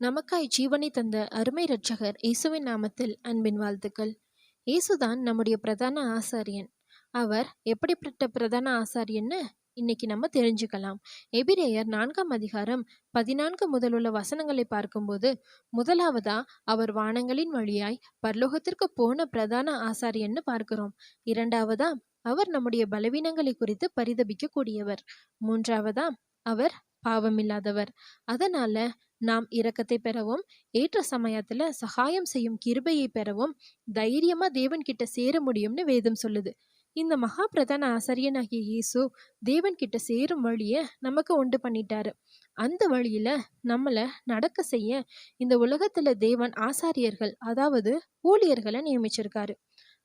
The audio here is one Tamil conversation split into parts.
நமக்காய் ஜீவனை தந்த அருமை இரட்சகர் இயேசுவின் நாமத்தில் அன்பின் வாழ்த்துக்கள். இயேசுதான் நம்முடைய பிரதான ஆசாரியன். அவர் எப்படிப்பட்ட பிரதான ஆசாரியன்னு இன்னைக்கு நம்ம தெரிஞ்சுக்கலாம். எபிரேயர் நான்காம் அதிகாரம் பதினான்கு முதலுள்ள வசனங்களை பார்க்கும்போது முதலாவதா அவர் வானங்களின் வழியாய் பரலோகத்திற்கு போன பிரதான ஆசாரியன்னு பார்க்கிறோம். இரண்டாவதா அவர் நம்முடைய பலவீனங்களை குறித்து பரிதபிக்க கூடியவர் மூன்றாவதா அவர் பாவமில்லாதவர். அதனால நாம் இரக்கத்தை பெறவும் ஏற்ற சமயத்துல சகாயம் செய்யும் கிருபையை பெறவும் தைரியமா தேவன் கிட்ட சேர முடியும்னு வேதம் சொல்லுது. இந்த மகா பிரதான ஆசாரியனாகிய இயேசு தேவன் கிட்ட சேரும் வழியை நமக்கு உண்டு பண்ணிட்டாரு. அந்த வழியில நம்மளை நடக்க செய்ய இந்த உலகத்துல தேவன் ஆசாரியர்கள் அதாவது ஊழியர்களை நியமிச்சிருக்காரு.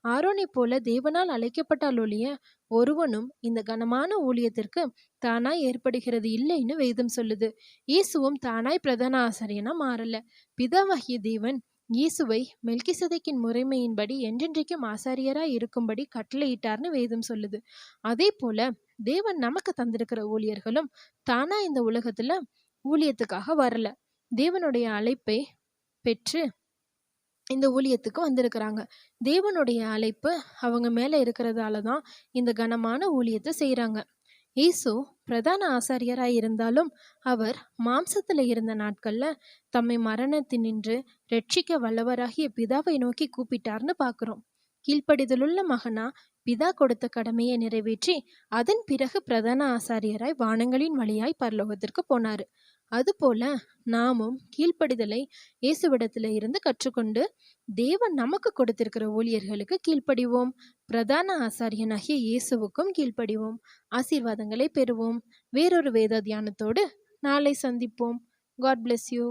ஆரோனை போல தேவனால் அழைக்கப்பட்டால் ஒழிய ஒருவனும் இந்த கனமான ஊழியத்திற்கு தானாய் ஏற்படுகிறது இல்லைன்னு வேதம் சொல்லுது. இயேசுவும் தானாய் பிரதான ஆசிரியனா மாறல. பிதாவாகிய தேவன் இயேசுவை மெல்கிசதைக்கின் முறைமையின்படி என்றென்றைக்கும் ஆசாரியராய் இருக்கும்படி கட்டளையிட்டார்னு வேதம் சொல்லுது. அதே போல தேவன் நமக்கு தந்திருக்கிற ஊழியர்களும் தானா இந்த உலகத்துல ஊழியத்துக்காக வரல. தேவனுடைய அழைப்பை பெற்று இந்த ஊழியத்துக்கு வந்திருக்கிறாங்க. தேவனுடைய அழைப்பு அவங்க மேலே இருக்கிறதால தான் இந்த கனமான ஊழியத்தை செய்கிறாங்க ஈசு பிரதான ஆசாரியராய் இருந்தாலும் அவர் மாம்சத்தில் இருந்த நாட்களில் தம்மை மரணத்தினின்று ரட்சிக்க வல்லவராகிய பிதாவை நோக்கி கூப்பிட்டார்னு பார்க்குறோம் கீழ்ப்படிதலுள்ள மகனா பிதா கொடுத்த கடமையை நிறைவேற்றி அதன் பிறகு பிரதான ஆசாரியராய் வானங்களின் வழியாய் பரலோகத்திற்கு போனாரு. அதுபோல நாமும் கீழ்ப்படிதலை இயேசுவிடத்தில் இருந்து கற்றுக்கொண்டு தேவன் நமக்கு கொடுத்திருக்கிற ஊழியர்களுக்கு கீழ்ப்படிவோம். பிரதான ஆசாரியனாகிய இயேசுவுக்கும் கீழ்ப்படிவோம். ஆசீர்வாதங்களை பெறுவோம். வேறொரு வேத தியானத்தோடு நாளை சந்திப்போம். God bless you